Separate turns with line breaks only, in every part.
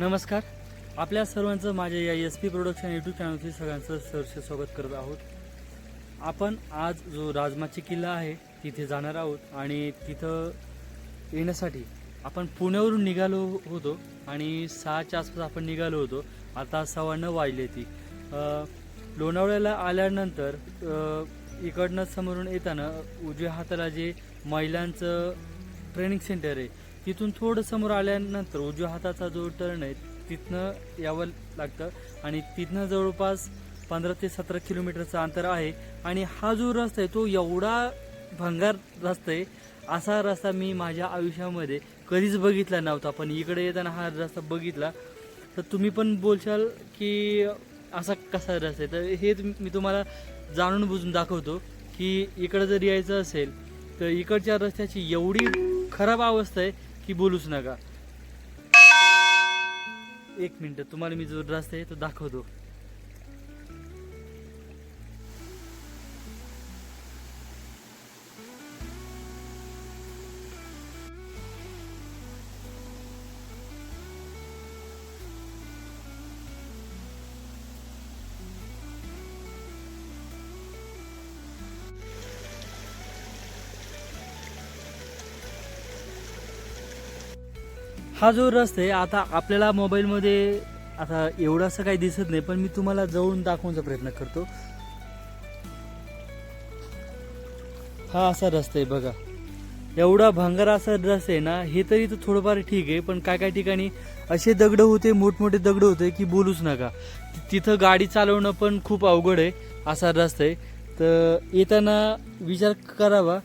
नमस्कार. आपल्या सर्वांचं माझ्या या एस पी प्रोडक्शन यूट्यूब चॅनलवरती सगळ्यांचं सहर्ष स्वागत करत आहोत. आपण आज जो राजमाची किल्ला आहे तिथे जाणार आहोत आणि तिथं येण्यासाठी आपण पुण्यावरून निघालो होतो आणि सहाच्या आसपास आपण निघालो होतो. आता सव्वा नऊ वाजले ती. लोणावळ्याला आल्यानंतर इकडनं समोरून येताना उजव्या हाताला जे महिलांचं ट्रेनिंग सेंटर आहे तिथून थोडं समोर आल्यानंतर उजव्या हाताचा जो टर्न आहे तिथनं यावं लागतं. आणि तिथनं जवळपास पंधरा ते सतरा किलोमीटरचं अंतर आहे. आणि हा जो रस्ता आहे तो एवढा भंगार रस्ता आहे असा रस्ता मी माझ्या आयुष्यामध्ये कधीच बघितला नव्हता. पण इकडे येताना हा रस्ता बघितला तर तुम्ही पण बोलशाल की असा कसा रस्ता आहे? तर हे मी तुम्हाला जाणून बुजून दाखवतो की इकडं जर यायचं असेल तर इकडच्या रस्त्याची एवढी खराब अवस्था आहे की बोलूच नका. एक मिनटं तुम्हाला मी जो रस्ता आहे तो दाखवतो. हा जो रस्ता आहे आता आपल्याला मोबाईलमध्ये आता एवढं असं काही दिसत नाही पण मी तुम्हाला जवळून दाखवण्याचा प्रयत्न करतो. हा असा रस्ता आहे बघा. एवढा भंगार असा रस्ता आहे ना हे तरी तर थोडंफार ठीक आहे पण काय काय ठिकाणी असे दगड होते मोठमोठे दगड होते की बोलूच नका. तिथं गाडी चालवणं पण खूप अवघड आहे असा रस्ता आहे. तर येताना विचार करावा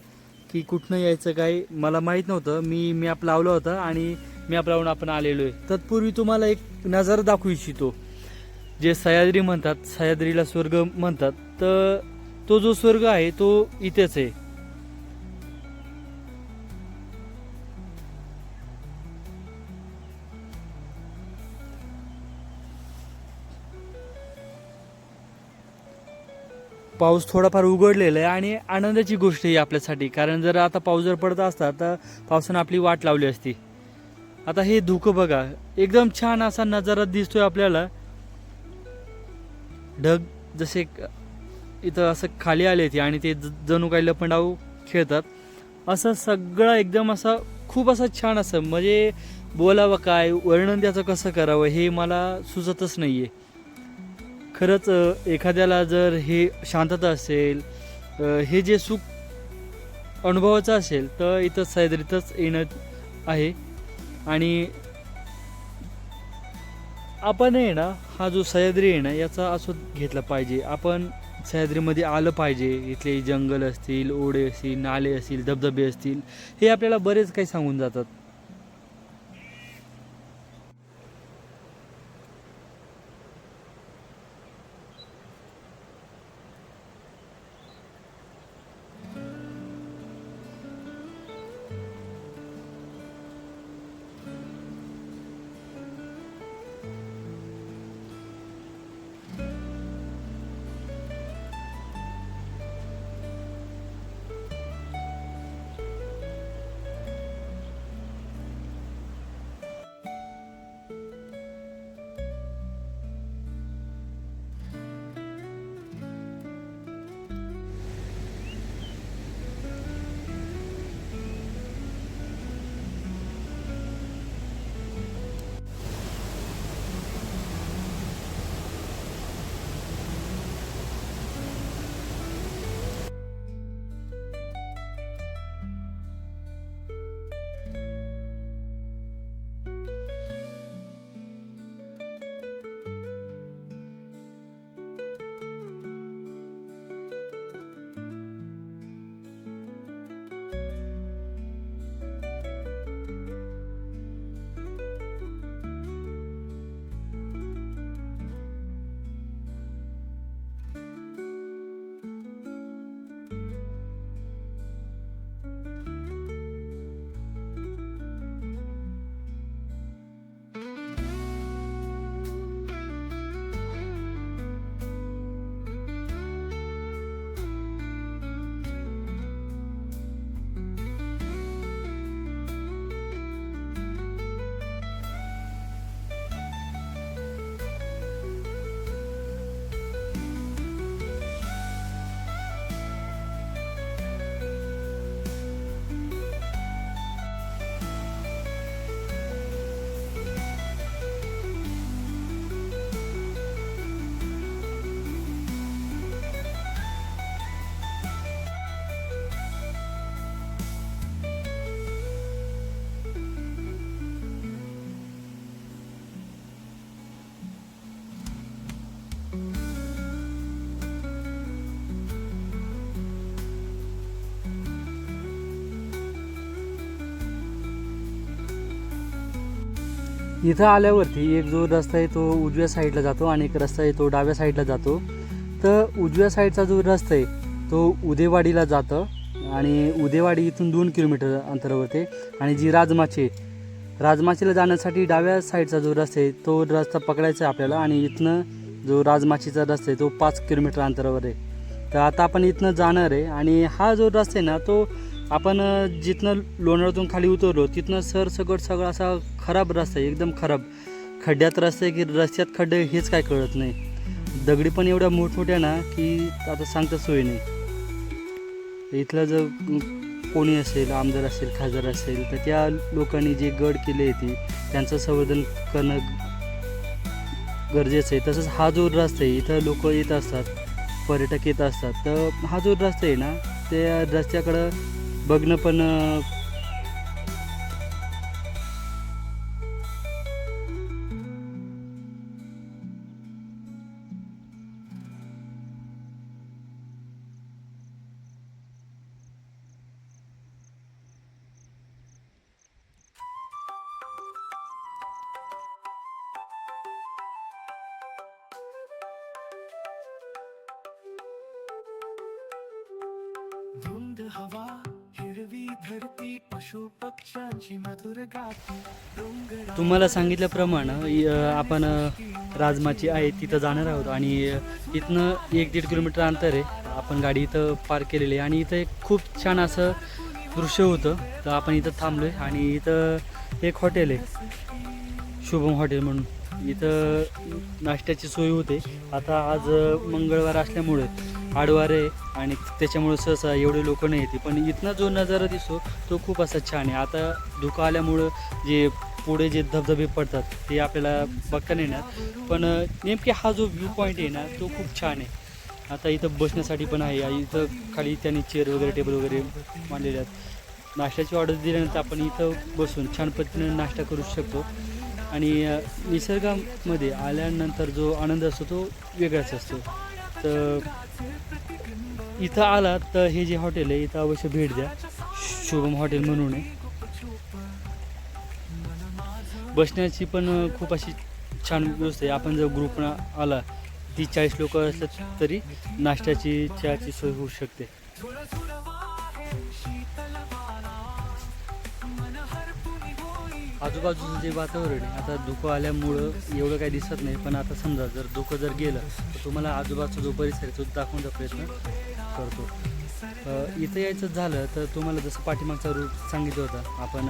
की कुठनं यायचं काय मला माहीत नव्हतं. मी मॅप लावला होता आणि मॅप लावून आपण आलेलो आहे. तत्पूर्वी तुम्हाला एक नजारा दाखवू इच्छितो. जे सह्याद्री म्हणतात सह्याद्रीला स्वर्ग म्हणतात तर तो जो स्वर्ग आहे तो इथेच आहे. पाऊस थोडाफार उघडलेला आहे आणि आनंदाची गोष्ट ही आपल्यासाठी कारण जर आता पाऊस जर पडत असता तर पावसानं आपली वाट लावली असती. आता हे धुकं बघा. एकदम छान असा नजारा दिसतोय आपल्याला. ढग जसे इथं असं खाली आले ते आणि ते ज- जणू काही लपंडाव खेळतात. असं सगळं एकदम असं खूप असं छान असं म्हणजे बोलावं काय वर्णन त्याचं कसं करावं हे मला सुचतच नाही आहे खरंच एखाद्याला जर हे शांतता असेल हे जे सुख अनुभवाचं असेल तर इथं सह्याद्रीतच येणं आहे. आणि आपण आहे ना हा जो सह्याद्री आहे ना याचा आस्वाद घेतला पाहिजे. आपण सह्याद्रीमध्ये आलं पाहिजे. इथले जंगल असतील ओढे असतील नाले असतील धबधबे असतील हे आपल्याला बरेच काही सांगून जातात. इथं आल्यावरती एक जो रस्ता आहे तो उजव्या साईडला जातो आणि एक रस्ता आहे तो डाव्या साईडला जातो तर उजव्या साईडचा जो रस्ता आहे तो उदेवाडीला जातं आणि उदेवाडी इथून दोन किलोमीटर अंतरावरती आहे. आणि जी राजमाची आहे, राजमाचीला जाण्यासाठी डाव्या साईडचा जो रस्ता आहे तो रस्ता पकडायचा आहे आपल्याला आणि इथनं जो राजमाचीचा रस्ता आहे तो पाच किलोमीटर अंतरावर आहे तर आता आपण इथनं जाणार आहे आणि हा जो रस्ता आहे ना तो आपण जिथनं लोणावळ्यातून खाली उतरलो तिथनं सर सगळं सगळं असा खराब रस्ता आहे एकदम खराब. खड्ड्यात रस्ता आहे की रस्त्यात खड्डे हेच काय कळत नाही. दगडी पण एवढ्या मोठमोठ्या ना की आता सांगता सोय नाही. इथलं जर कोणी असेल आमदार असेल खासदार असेल तर त्या लोकांनी जे गड केले ती त्यांचं संवर्धन करणं गरजेचं आहे. तसंच हा जो रस्ता आहे इथं लोक येत असतात पर्यटक येत असतात तर हा जो रस्ता आहे ना त्या रस्त्याकडं बघणं पण अं,
धुंद हवा हिरवी धरती पशु पक्ष्यांची मधुर गाती
तुम्हाला सांगितल्याप्रमाणे आपण राजमाची आहे तिथं जाणार आहोत आणि इथनं एक दीड किलोमीटर अंतर आहे. आपण गाडी इथं पार्क केलेली आहे आणि इथं एक खूप छान असं दृश्य होतं. तर आपण इथं थांबलो आहे आणि इथं एक हॉटेल आहे. शुभम हॉटेल म्हणून. इथं नाश्त्याची सोय होते. आता आज मंगळवार असल्यामुळे आडवार आहे आणि त्याच्यामुळे सहसा एवढे लोक नाही येते. पण इथनं जो नजारा दिसतो तो खूप असा छान आहे. आता धुकं आल्यामुळं जे पुढे जे धबधबे पडतात ते आपल्याला बघता नाही येणार. पण नेमके हा जो व्ह्यू पॉईंट आहे ना तो खूप छान आहे. आता इथं बसण्यासाठी पण आहे. आणि इथं खाली त्यांनी चेअर वगैरे टेबल वगैरे मांडलेले आहेत. नाश्त्याची ऑर्डर दिल्यानंतर आपण इथं बसून छान पद्धतीने नाश्ता करू शकतो. आणि निसर्गामध्ये आल्यानंतर जो आनंद असतो तो वेगळाच असतो. तर इथं आला तर हे जे हॉटेल आहे इथं अवश्य भेट द्या. शुभम हॉटेल म्हणून आहे. बसण्याची पण खूप अशी छान व्यवस्था आहे. आपण जर ग्रुपनं आला ती चाळीस लोक असतात तरी नाश्त्याची चहाची सोय होऊ शकते. आजूबाजूचं जे वातावरण आहे आता धुकं आल्यामुळं एवढं काही दिसत नाही पण आता समजा जर धुकं जर गेलं तर तुम्हाला आजूबाजूचा जो परिसर आहे तो दाखवण्याचा प्रयत्न करतो. इथं यायचं झालं तर तुम्हाला जसं पाठीमागचा रूट सांगितलं होता आपण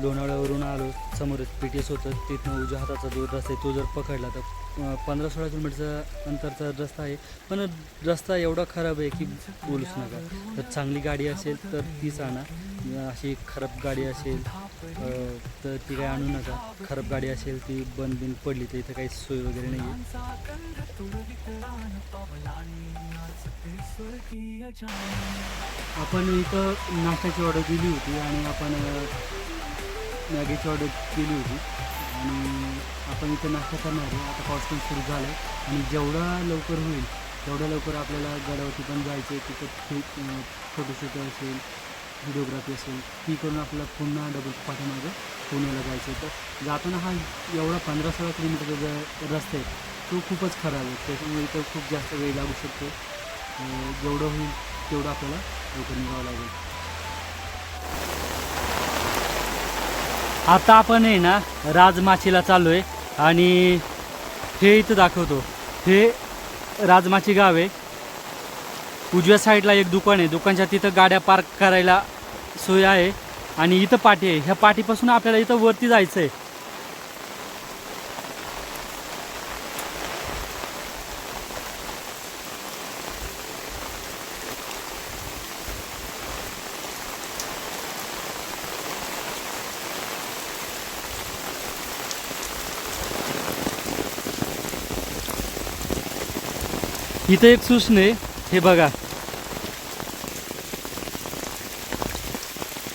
लोणावळ्यावरून आलो. समोर पी टी एस होतं. तिथनं उजव्या हाताचा जो रस्ता आहे तो जर पकडला तर पंधरा सोळा किलोमीटरचा अंतरचा रस्ता आहे. पण रस्ता एवढा खराब आहे की बोलूच नका. तर चांगली गाडी असेल तर तीच आणा. अशी खराब गाडी असेल तर ती काही आणू नका. खराब गाडी असेल ती बंद बिन पडली तर इथं काही सोय वगैरे नाही आहे आपण इथं नाश्त्याची ऑर्डर दिली होती आणि आपण मॅगीची ऑर्डर केली होती. आणि आपण इथं नाश्ता करणार आहे. आता पाऊस पण सुरू झाला आहे आणि जेवढा लवकर होईल तेवढ्या लवकर आपल्याला गडावरती पण जायचं आहे तिथं फोटोशूट असेल व्हिडिओग्राफी असेल ती करून आपल्याला पुन्हा डबल पाठीमागं पुण्याला जायचं आहे तर जाताना हा एवढा पंधरा सोळा किलोमीटरचा रस्ता आहे तो खूपच खराब आहे. त्याच्यामुळे इथं खूप जास्त वेळ लागू शकतो. जेवढं होईल तेवढं आपल्याला लवकर निघावं लागेल. आता आपण आहे ना राजमाचीला चाललो आहे आणि हे इथं दाखवतो. हे राजमाची गाव आहे. उजव्या साईडला एक दुकान आहे. दुकानच्या तिथं गाड्या पार्क करायला सोय आहे. आणि इथं पाठी आहे. ह्या पाठीपासून आपल्याला इथं वरती जायचं आहे इथं एक सूचना आहे हे बघा.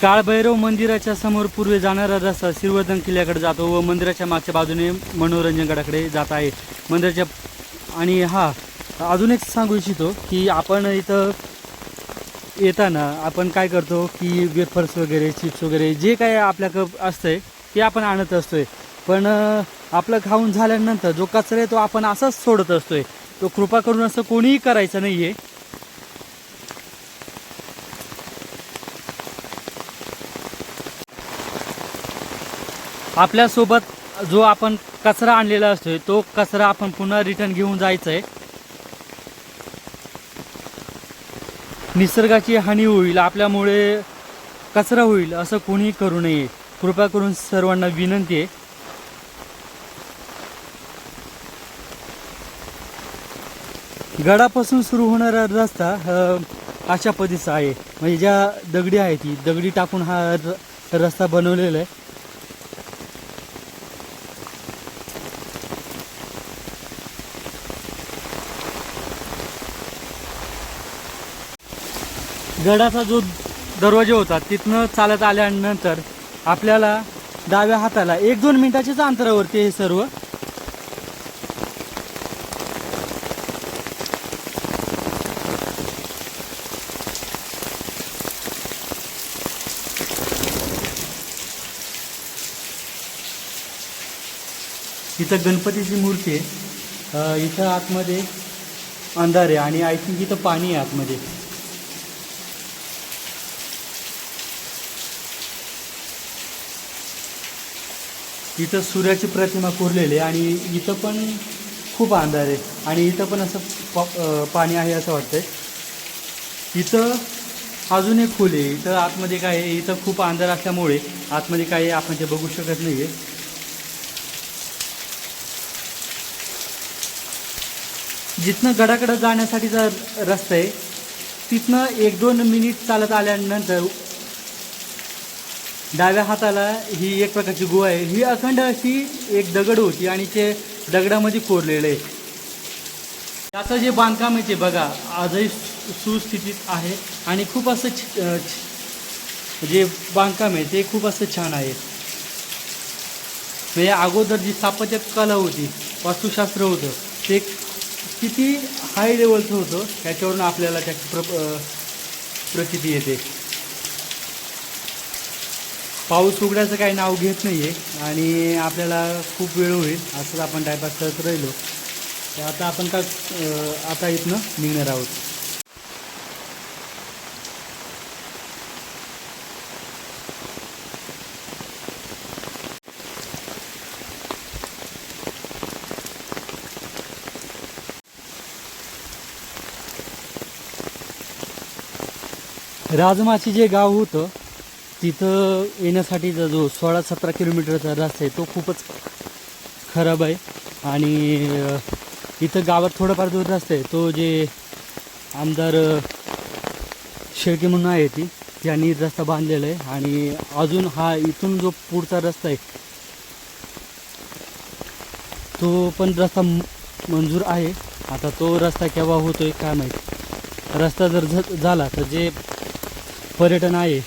काळभैरव मंदिराच्या समोर पूर्वी जाणारा रस्ता श्रीवर्धन किल्ल्याकडे जातो व मंदिराच्या मागच्या बाजूने मनोरंजनगडाकडे जात आहे. मंदिराच्या आणि हा अजून एक सांगू इच्छितो की आपण इथं येताना आपण काय करतो की वेफर्स वगैरे चिप्स वगैरे जे काय आपल्याकडं असतंय ते आपण आणत असतोय. पण आपलं खाऊन झाल्यानंतर जो कचरा आहे तो आपण असाच सोडत असतोय. तो कृपा करून असं कोणीही करायचं नाही आहे आपल्यासोबत जो आपण कचरा आणलेला असतोय तो कचरा आपण पुन्हा रिटर्न घेऊन जायचं आहे निसर्गाची हानी होईल आपल्यामुळे कचरा होईल असं कोणीही करू नये. कृपा करून सर्वांना विनंती आहे. गडापासून सुरू होणारा रस्ता अशा पद्धतीचा आहे. म्हणजे ज्या दगडी आहे ती दगडी टाकून हा र- रस्ता बनवलेला आहे. गडाचा जो दरवाजा होता तिथनं चालत आल्यानंतर आपल्याला डाव्या हाताला एक दोन मिनिटाच्याच अंतरावरती हे सर्व इथं गणपतीची मूर्ती आहे. इथं आतमध्ये अंधार आहे आणि आय थिंक इथं पाणी आहे आतमध्ये. इथं सूर्याची प्रतिमा कोरलेली आहे आणि इथं पण खूप अंधार आहे. आणि इथं पण असं प- पाणी आहे असं वाटतंय. इथं अजून एक खोल आहे. इथं आतमध्ये काय आहे? इथं खूप अंधार असल्यामुळे आतमध्ये काय आहे आपण ते बघू शकत नाही आहे जिथनं गडाकडं जाण्यासाठीचा रस्ता आहे तिथनं एक दोन मिनिट चालत आल्यानंतर डाव्या हाताला ही एक प्रकारची गुहा आहे. ही अखंड अशी एक दगड होती आणि ते दगडामध्ये कोरलेलं आहे त्याचं जे बांधकाम आहे ते बघा आजही सु- सुस्थितीत आहे आणि खूप असं छ- जे बांधकाम आहे ते खूप असं छान आहे. म्हणजे अगोदर जी स्थापत्य कला होती वास्तुशास्त्र होतं ते किती हाय लेवलचं होतं त्याच्यावरून आपल्याला त्या प्र प्रचिती येते. पाऊस उघडायचं काही नाव घेत नाही आहे आणि आपल्याला खूप वेळ होईल. असंच आपण टायपास करत राहिलो. तर आता आपण का आता इथनं निघणार आहोत. राजमाची जे गाव होतं तिथं येण्यासाठीचा जो सोळा सतरा किलोमीटरचा रस्ता आहे तो खूपच खराब आहे. आणि इथं गावात थोडाफार जो रस्ता आहे तो जे आमदार शेळके म्हणून आहे ती त्यांनी रस्ता बांधलेला आहे. आणि अजून हा इथून जो पुढचा रस्ता आहे तो पण रस्ता मंजूर आहे. आता तो रस्ता केव्हा होतोय काय माहीत. रस्ता जर झ- झाला तर जे पर्यटन आहे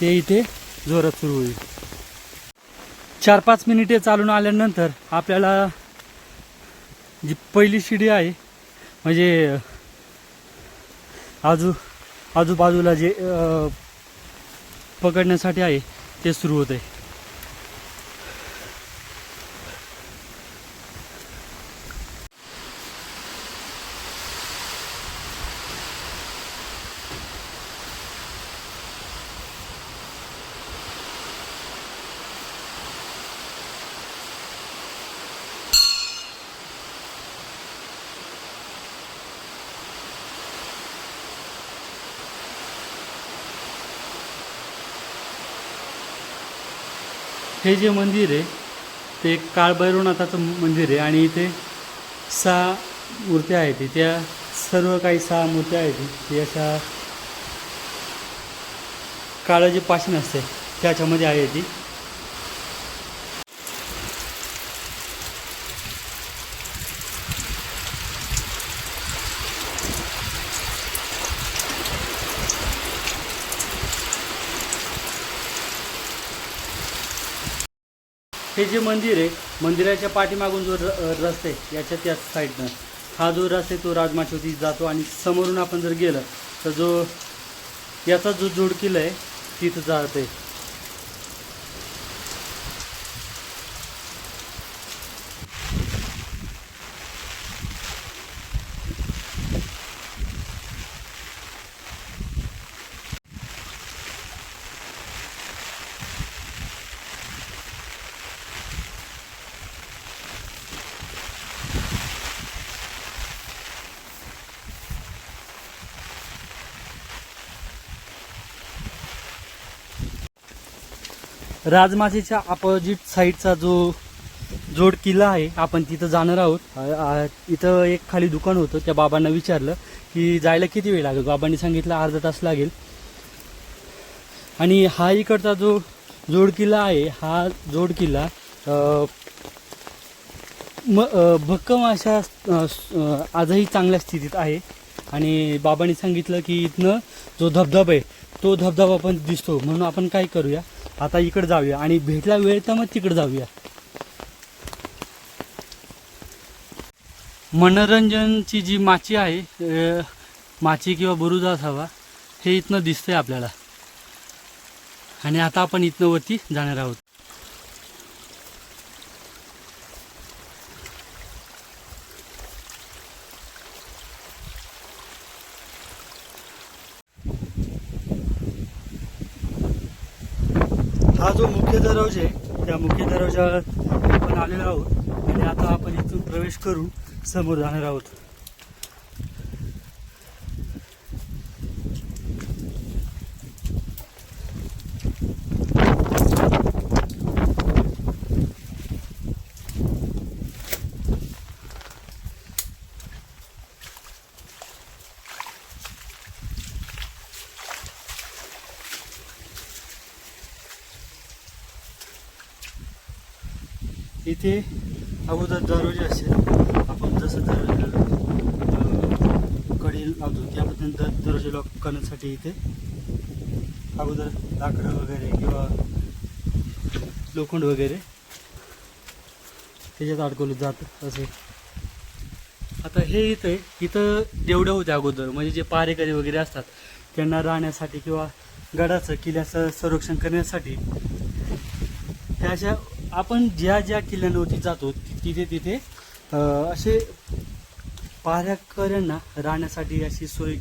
ते इथे जोरात सुरू होईल. चार पाच मिनिटे चालून आल्यानंतर आपल्याला जी पहिली शिडी आहे म्हणजे आजू आजूबाजूला जे पकडण्यासाठी आहे ते सुरू होत आहे हे जे मंदिर आहे ते काळभैरवनाथाचं मंदिर आहे आणि इथे सहा मूर्त्या आहेत. त्या सर्व काही सहा मूर्त्या आहेत. ती अशा काळं जे पाषण असते. त्याच्यामध्ये आहे ती. हे जे मंदिर आहे मंदिराच्या पाठीमागून जो र रस्ता आहे याच्या त्याच साईडनं. हा जो रस्ता आहे तो राजमाचवती जातो आणि समोरून आपण जर गेलं तर जो याचा जो जोड किल्ला आहे तिथं जात. आहे राजमाचीच्या अपोजिट साईडचा जो जोड किल्ला आहे आपण तिथं जाणार आहोत. इथं एक खाली दुकान होतं त्या बाबांना विचारलं की जायला किती वेळ लागेल? बाबांनी सांगितलं अर्धा तास लागेल. आणि हा इकडचा जो जोड किल्ला आहे हा जोड किल्ला म भक्कम अशा आजही चांगल्या स्थितीत आहे. आणि बाबांनी सांगितलं की इथनं जो धबधबा आहे तो धबधबा पण दिसतो. म्हणून आपण काय करूया? आता इकडे जाऊया आणि भेटला वेळ तर मग तिकडे जाऊया. मनोरंजनची जी माची आहे माची किंवा बुरुजा असावा हे इथनं दिसतंय आपल्याला. आणि आता आपण इथनं वरती जाणार आहोत हा जो मुख्य दरवाजा आहे त्या मुख्य दरवाजावर आपण आलेलो आहोत आणि आता आपण इथून प्रवेश करू समोर जाणार आहोत. इथे अगोदर दरवाजे असेल आपण जसं दरवाजा कडी लावतो त्या दर दरवाजे लॉक करण्यासाठी इथे अगोदर लाकडं वगैरे किंवा लोखंड वगैरे त्याच्यात अडकवलं जात असे. आता हे इथं इथं देवड्या होत्या अगोदर म्हणजे जे पारेकरी वगैरे असतात त्यांना राहण्यासाठी किंवा गडाचं किल्ल्याचं संरक्षण करण्यासाठी ह्या अशा आपण ज्या ज्या किल्ल्यांवरती जातो तिथे तिथे असे पाऱ्याकऱ्यांना राहण्यासाठी अशी सोय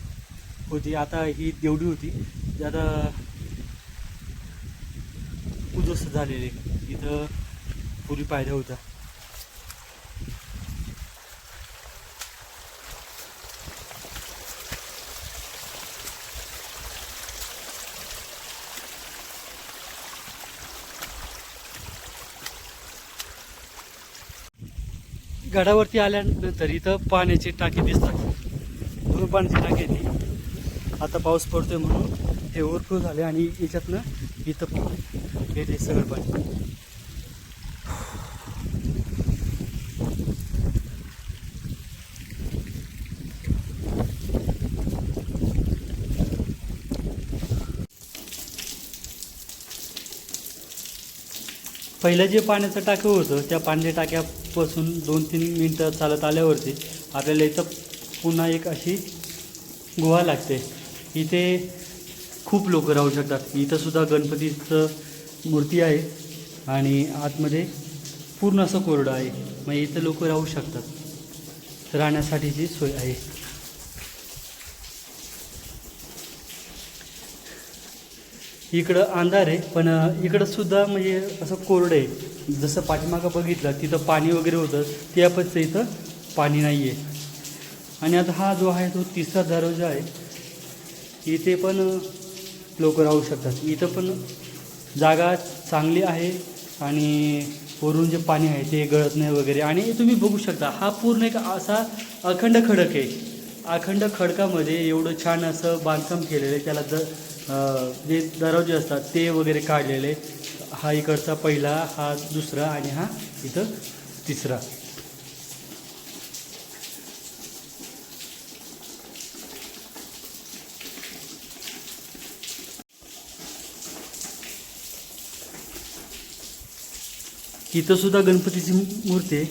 होती. आता ही देवडी होती. जी आता उद्ध्वस्त झालेली. इथं पूर्वी पायऱ्या होत्या. गडावरती आल्यानंतर इथं पाण्याची टाकी दिसतात. दोन पाण्याची टाकी येते आता पाऊस पडतोय म्हणून हे ओव्हरफ्लो झाले आणि याच्यातनं इथं येते सगळं पाणी. पहिलं जे पाण्याचं टाकं होतं त्या पाण्याच्या पासून दोन तीन मिनटं चालत आल्यावरती आपल्याला इथं पुन्हा एक अशी गुहा लागते. इथे खूप लोक राहू शकतात. इथंसुद्धा गणपतीचं मूर्ती आहे आणि आतमध्ये पूर्ण असं कोरडं आहे. मग इथं लोक राहू शकतात. राहण्यासाठीची सोय आहे. इकडं अंधार आहे पण इकडं सुद्धा म्हणजे असं कोरडं आहे. जसं पाठीमागं बघितलं तिथं पाणी वगैरे होतं त्या पण इथं पाणी नाही आहे आणि आता हा जो आहे तो तिसरा दरवाजा आहे. इथे पण लोक राहू शकतात. इथं पण जागा चांगली आहे आणि वरून जे पाणी आहे ते गळत नाही वगैरे. आणि तुम्ही बघू शकता हा पूर्ण एक असा अखंड खडक आहे. अखंड खडकामध्ये एवढं छान असं बांधकाम केलेलं आहे. त्याला द जे दरवाजे असतात ते वगैरे काढलेले. हा इकडचा पहिला हा दुसरा आणि हा इथं तिसरा. इथं सुद्धा गणपतीची मूर्ती आहे.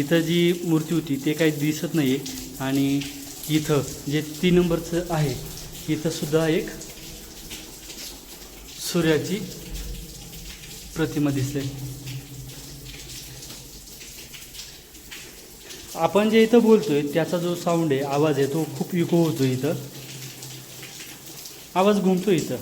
इथं जी मूर्ती होती ते काही दिसत नाही आहे आणि इथं जे तीन नंबरचं आहे इथंसुद्धा एक सूर्याची प्रतिमा दिसते. आपण जे इथं बोलतोय त्याचा जो साऊंड आहे आवाज आहे तो खूप इको होतो इथं. आवाज घुमतो इथं.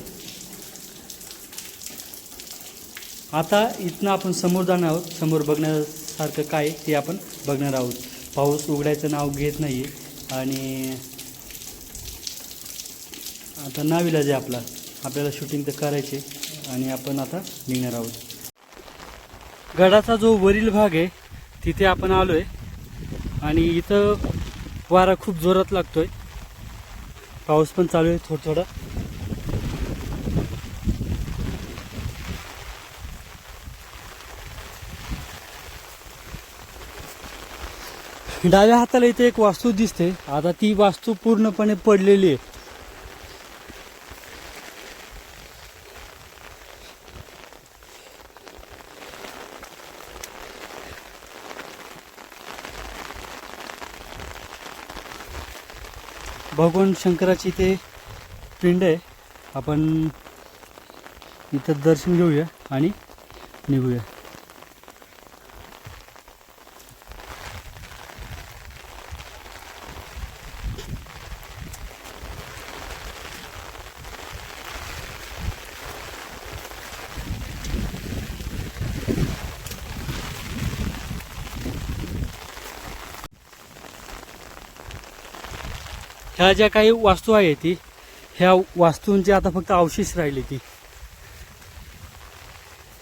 आता इथनं आपण समोर जाणार आहोत. समोर बघण्यासारखं काय ते आपण बघणार आहोत. पाऊस उघडायचं नाव घेत नाही आहे आणि आता नाविलाज आहे आपला आपल्याला शूटिंग तर करायचे आणि आपण आता निघणार आहोत. गडाचा जो वरील भाग आहे तिथे आपण आलो आहे आणि इथं वारा खूप जोरात लागतोय. पाऊस पण चालू आहे थोडं थोडा. डाव्या हाताला इथे एक वास्तू दिसते. आता ती वास्तू पूर्णपणे पडलेली आहे. भगवान शंकराची ते पिंड आहे. आपण इथं दर्शन घेऊया आणि निघूया. ह्या ज्या काही वास्तू आहे ती ह्या वास्तूंची आता फक्त अवशेष राहिली ती.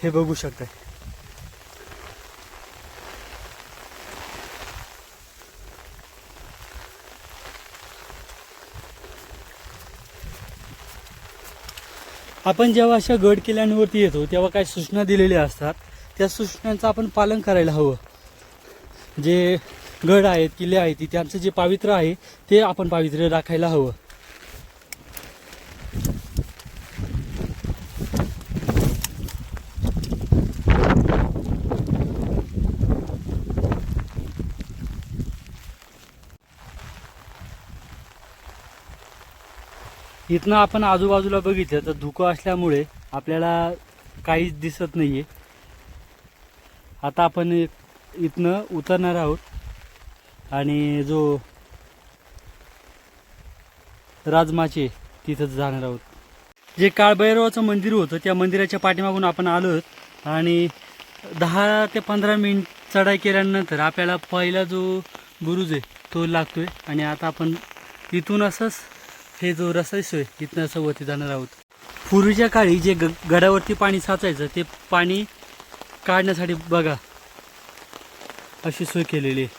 हे बघू शकताय. आपण जेव्हा अशा गड किल्ल्यांवरती येतो तेव्हा काही सूचना दिलेल्या असतात. त्या सूचनांचं आपण पालन करायला हवं. जे गड आहेत किल्ले आहेत त्यांचं जे पावित्र्य आहे ते आपण पावित्र्य राखायला हवं. इथनं आपण आजूबाजूला बघितलं तर धुकं असल्यामुळे आपल्याला काहीच दिसत नाही आहे आता आपण इथनं उतरणार आहोत. आणि जो राजमाचे तिथंच जाणार आहोत. जे काळभैरवाचं मंदिर होतं त्या मंदिराच्या पाठीमागून आपण आलो आणि दहा ते पंधरा मिनिट चढाई केल्यानंतर आपल्याला पहिला जो बुरुज आहे तो लागतोय. आणि आता आपण इथून असंच हे जो रस्ता दिसतोय इथनं असं वरती जाणार आहोत. पूर्वीच्या काळी जे ग गडावरती पाणी साचायचं ते पाणी काढण्यासाठी बघा अशी सोय केलेली आहे.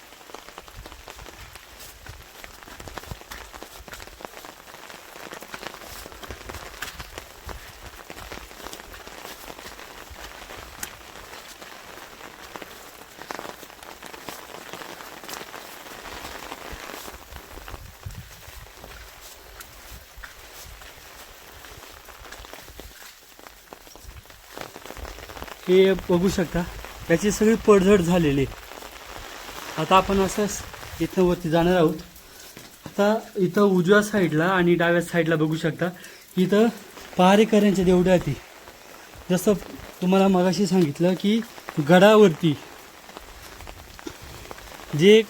हे बघू शकता. याची सगळी पडझड झालेली आहे. आता आपण असंच इथं वरती जाणार आहोत. आता इथं उजव्या साईडला आणि डाव्या साईडला बघू शकता. इथं पहारेकऱ्यांच्या देवड्या ती. जसं तुम्हाला मगाशी सांगितलं की गडावरती जे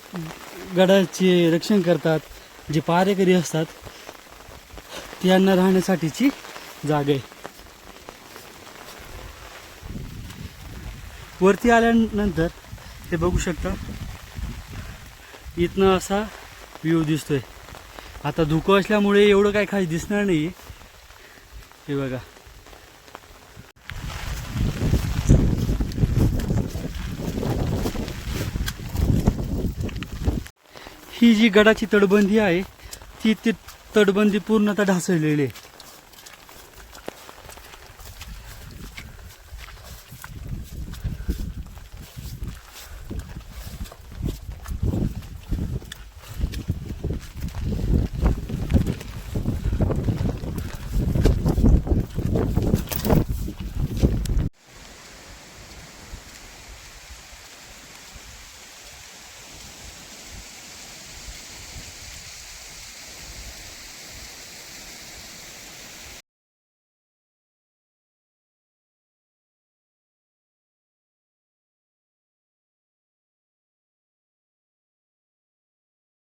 गडाचे रक्षण करतात जे पहारेकरी असतात त्यांना राहण्यासाठीची जागा आहे. वरती आल्यानंतर हे बघू शकता. इथनं असा व्ह्यू दिसतोय. आता धुकं असल्यामुळे एवढं काय खास दिसणार नाही हे बघा. ही जी गडाची तटबंदी आहे ती ती तटबंदी पूर्णतः ढासळलेली आहे.